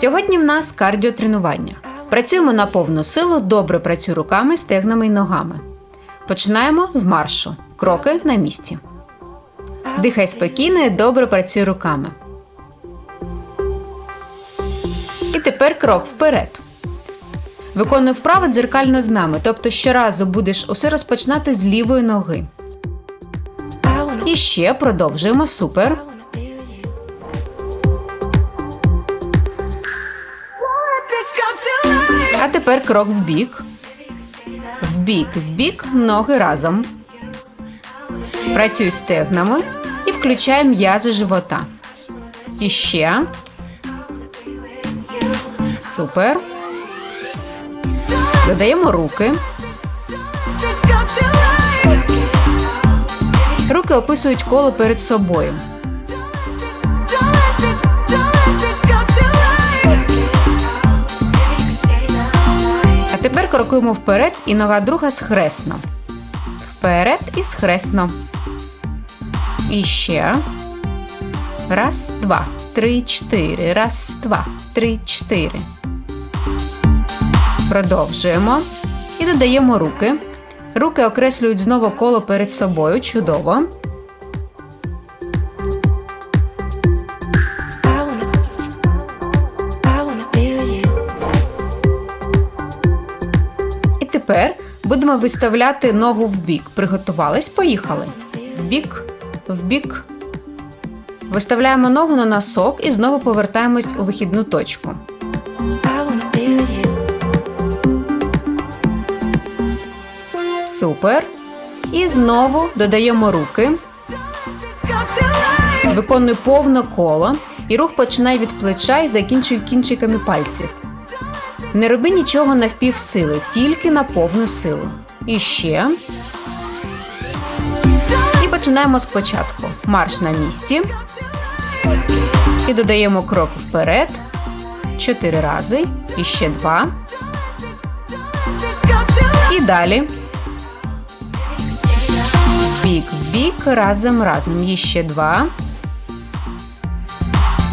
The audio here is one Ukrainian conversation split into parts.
Сьогодні в нас кардіотренування. Працюємо на повну силу, добре працюй руками, стегнами і ногами. Починаємо з маршу. Кроки на місці. Дихай спокійно і добре працюй руками. І тепер крок вперед. Виконуй вправи дзеркально з нами, тобто щоразу будеш усе розпочинати з лівої ноги. І ще продовжуємо супер. Тепер крок в бік. В бік, в бік, ноги разом. Працюй стегнами і включай м'язи живота. І ще. Супер. Додаємо руки. Руки описують коло перед собою. Крокуємо вперед і нога друга схресно. Вперед і схресно. І ще. Раз, два, три, чотири. Раз, два, три, чотири. Продовжуємо. І додаємо руки. Руки окреслюють знову коло перед собою. Чудово. Будемо виставляти ногу в бік. Приготувались? Поїхали. В бік, в бік. Виставляємо ногу на носок і знову повертаємось у вихідну точку. Супер. І знову додаємо руки. Виконуй повне коло. І рух починай від плеча і закінчуй кінчиками пальців. Не роби нічого на півсили, тільки на повну силу. І ще. І починаємо спочатку. Марш на місці. І додаємо крок вперед. Чотири рази. І ще два. І далі. Бік в бік, разом, разом. І ще два.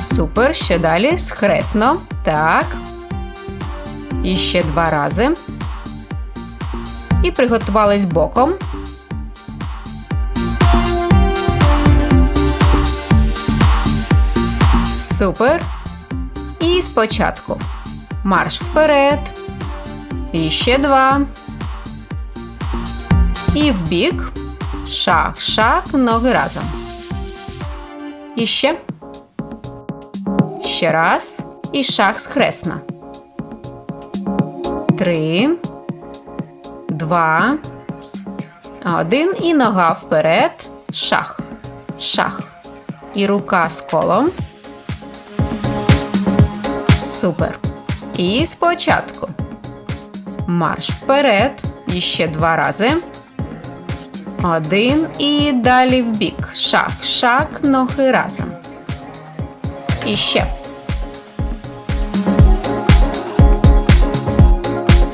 Супер. Ще далі. Схресно. Так. І ще два рази. І приготувались боком. Супер. І спочатку. Марш вперед. І ще два. І в бік. Шаг, шаг, ноги разом. І ще. Раз. І шаг схресна. Три. Два. Один. І нога вперед. Шах. Шах. І рука з колом. Супер. І спочатку. Марш вперед. І ще два рази. Один. І далі в бік. Шаг, шаг, ноги разом. І ще.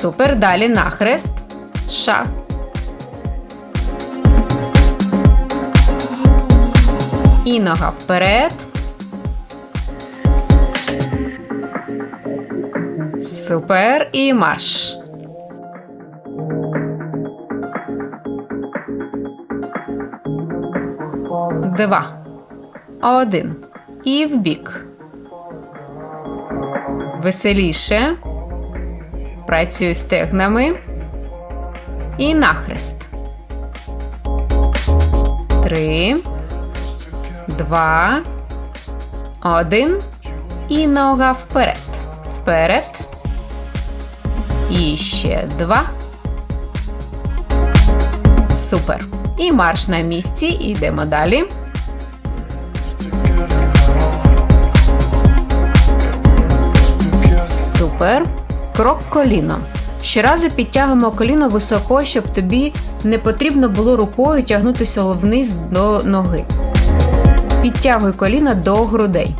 Супер. Далі нахрест. Шаг. І нога вперед. Супер. І марш. Два. Один. І в бік. Веселіше. Працюю стегнами. І нахрест. Три. Два. Один. І нога вперед. Вперед. І ще два. Супер. І марш на місці. Йдемо далі. Супер. Крок коліно. Щоразу підтягуємо коліно високо, щоб тобі не потрібно було рукою тягнутися вниз до ноги. Підтягуй коліно до грудей.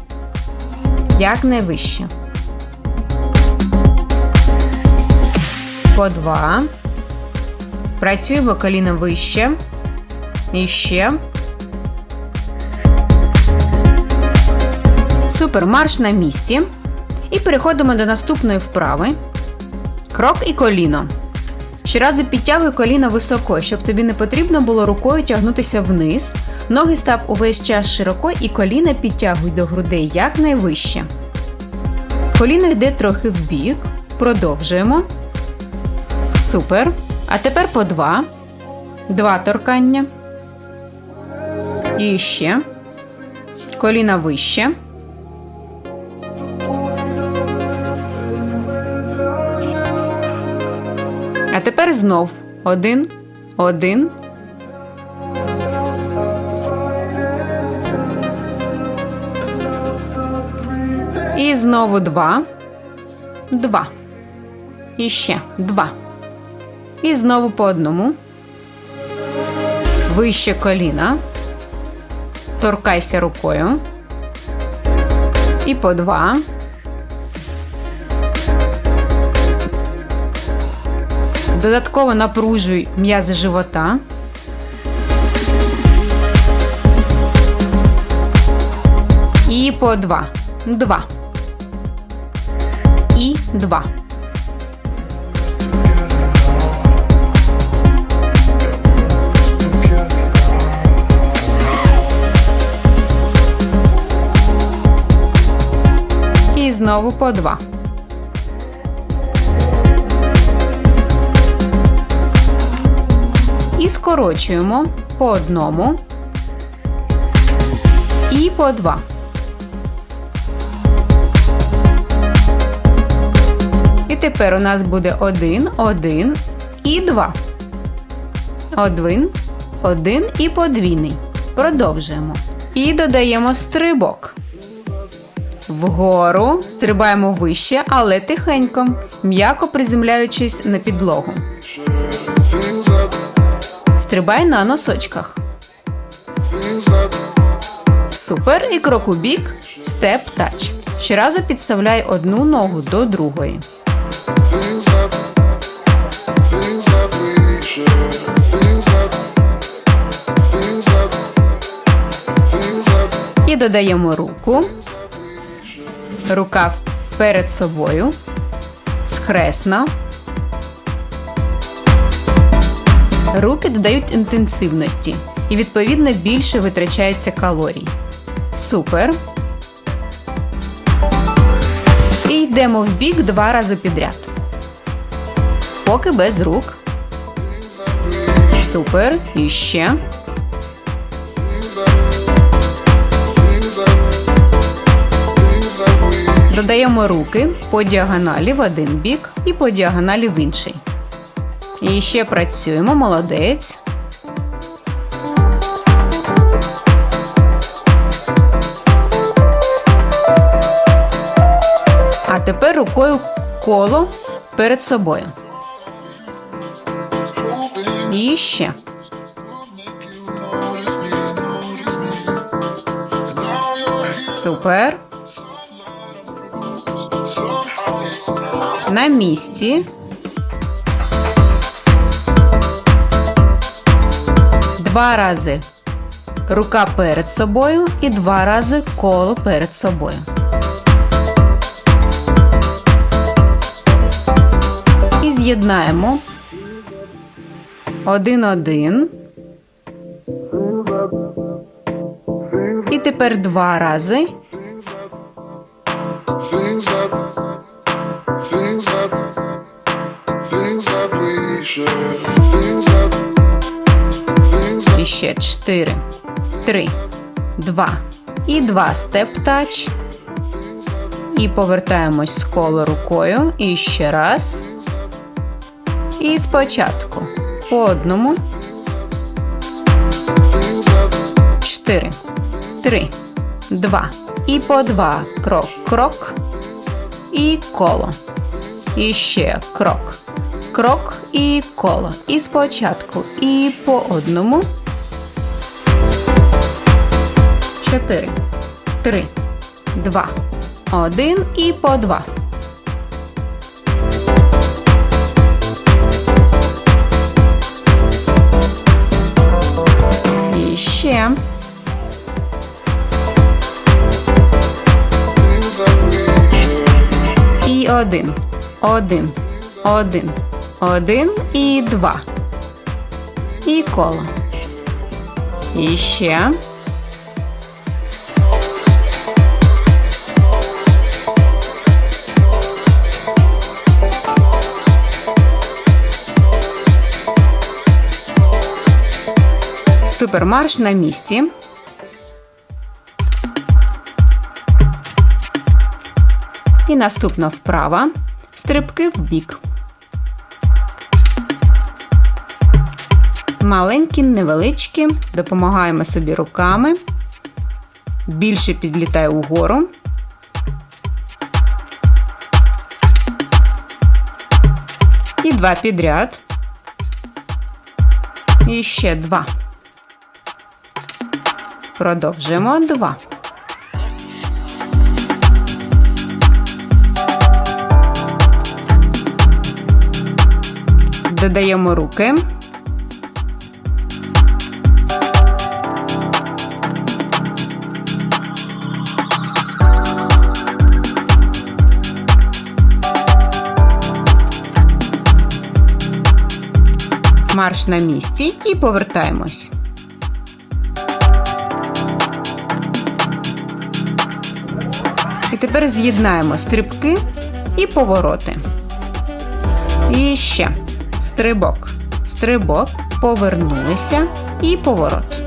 Як найвище. По два. Працюємо коліном вище. І ще. Супер марш на місці. І переходимо до наступної вправи. Крок і коліно. Щоразу підтягуй коліно високо, щоб тобі не потрібно було рукою тягнутися вниз. Ноги став увесь час широко і коліна підтягуй до грудей якнайвище. Коліно йде трохи вбік. Продовжуємо. Супер. А тепер по два. Два торкання. І ще. Коліна вище. Тепер знов один, один. І знову два. Два. І ще два. І знову по одному. Вище коліна. Торкайся рукою. І по два. Додатково напружуй м'язи живота. І по два. Два. І два. Знову по два. І скорочуємо по одному і по два. І тепер у нас буде один, один і два. Один, один і подвійний. Продовжуємо. І додаємо стрибок. Вгору стрибаємо вище, але тихенько, м'яко приземляючись на підлогу. Стрибай на носочках. Супер. І крок у бік. Степ тач. Щоразу підставляй одну ногу до другої. І додаємо руку. Рука перед собою. Схресно. Руки додають інтенсивності і, відповідно, більше витрачається калорій. Супер. І йдемо в бік два рази підряд. Поки без рук. Супер. І ще. Додаємо руки по діагоналі в один бік і по діагоналі в інший. І ще працюємо, молодець. А тепер рукою коло перед собою. І ще. make you notice Два рази рука перед собою і два рази коло перед собою. І з'єднаємо один-один. І тепер два рази. Things up, things up, things up we ще чотири, три, два. І два степ тач. І повертаємось з коло рукою. І ще раз. І спочатку. По одному. things up, Чотири, три, два. І по два. Крок, крок. І коло. І ще крок. Крок і коло. І спочатку. І по одному. Чотири, три, два, один і по два. І ще. Один, один, один, один і два. І коло. І ще. Супермарш на місці. І наступна вправа. Стрибки в бік. Маленькі, невеличкі. Допомагаємо собі руками. Більше підлітає угору. І два підряд. І ще два. Продовжуємо два. Додаємо руки. Марш на місці і повертаємось. Тепер з'єднаємо стрибки і повороти. І ще стрибок, стрибок, повернулися і поворот.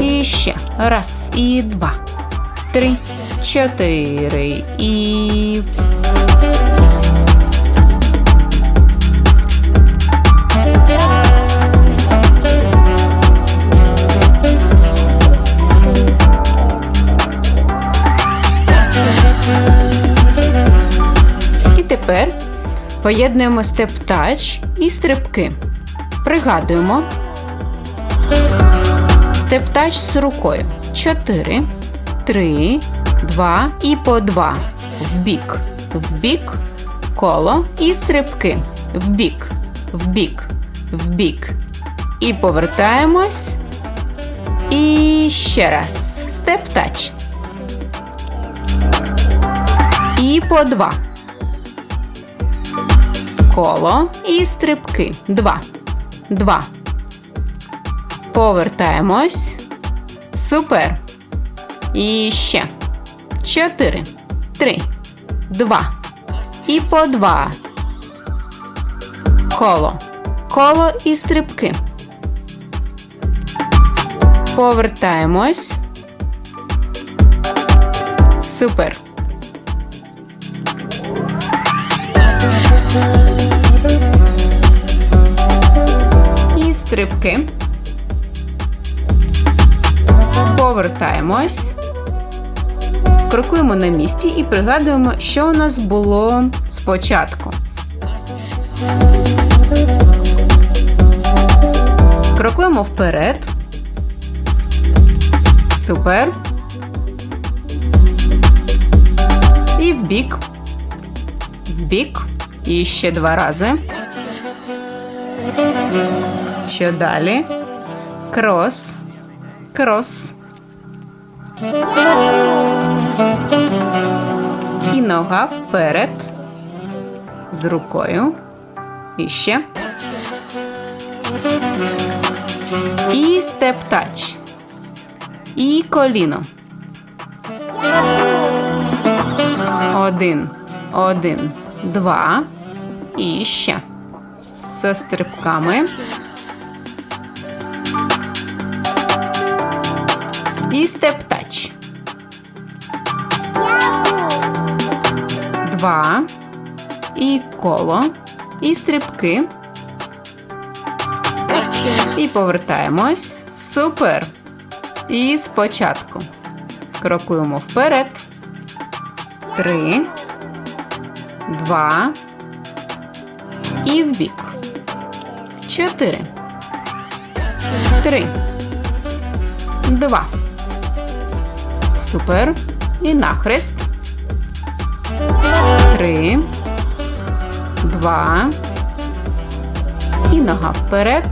І ще раз, і два, три, чотири і. Поєднуємо степ-тач і стрибки. Пригадуємо. Степ-тач з рукою. 4, 3, 2 і по 2. Вбік. Вбік. Коло і стрибки. Вбік. Вбік. Вбік. І повертаємось. І ще раз. Степ-тач. І по 2 коло і стрибки. Два. Два. Повертаємось. Супер. І ще. Чотири. Три. Два. І по два. Коло. Коло і стрибки. Повертаємось. Супер. Стрибки. Повертаємось. Крокуємо на місці і пригадуємо, що у нас було спочатку. Крокуємо вперед. Супер. І вбік. Вбік. І ще два рази. Що далі? Крос. Крос. І нога вперед. З рукою. І ще. І степ-тач. І коліно. Один. Один. Два. І ще. З стрибками. І степ-тач. Два. І коло. І стрибки. І повертаємось. Супер. І спочатку. Крокуємо вперед. Три. Два. І вбік. Чотири. Три. Два. Супер. І нахрест. Три. Два. І нога вперед.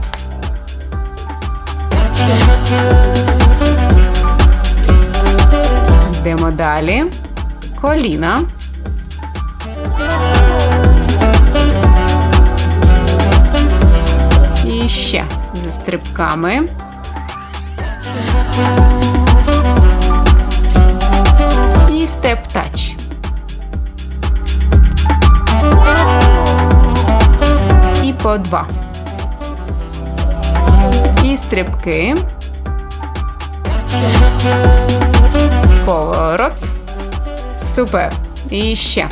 Йдемо далі. коліна. І ще зі стрибками. І степ-тач. І по два. І стрибки. Поворот. Супер. І ще.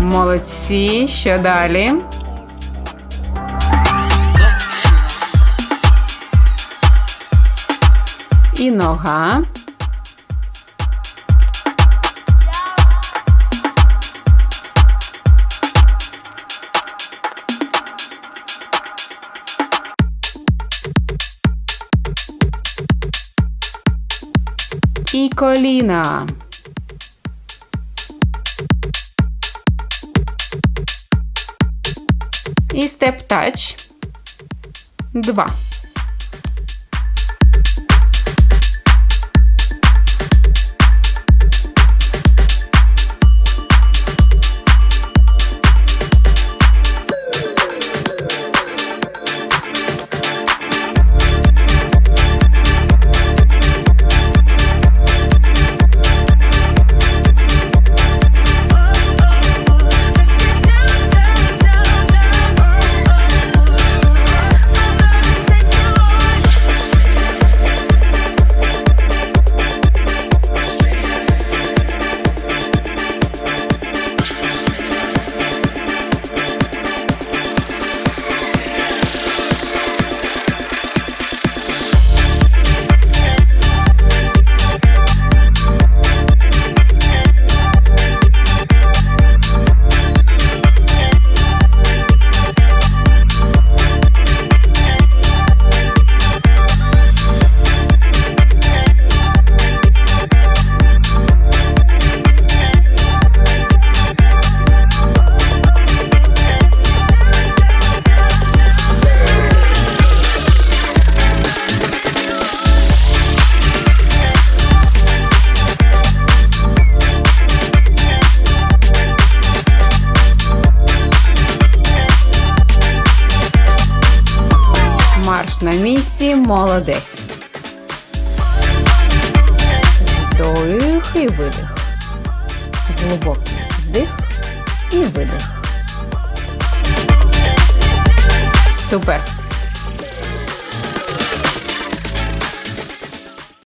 Молодці. Що далі? І нога. І коліна. І степ-тач. Два. Місці, молодець. Вдих і видих. Глибокий вдих і видих. Супер.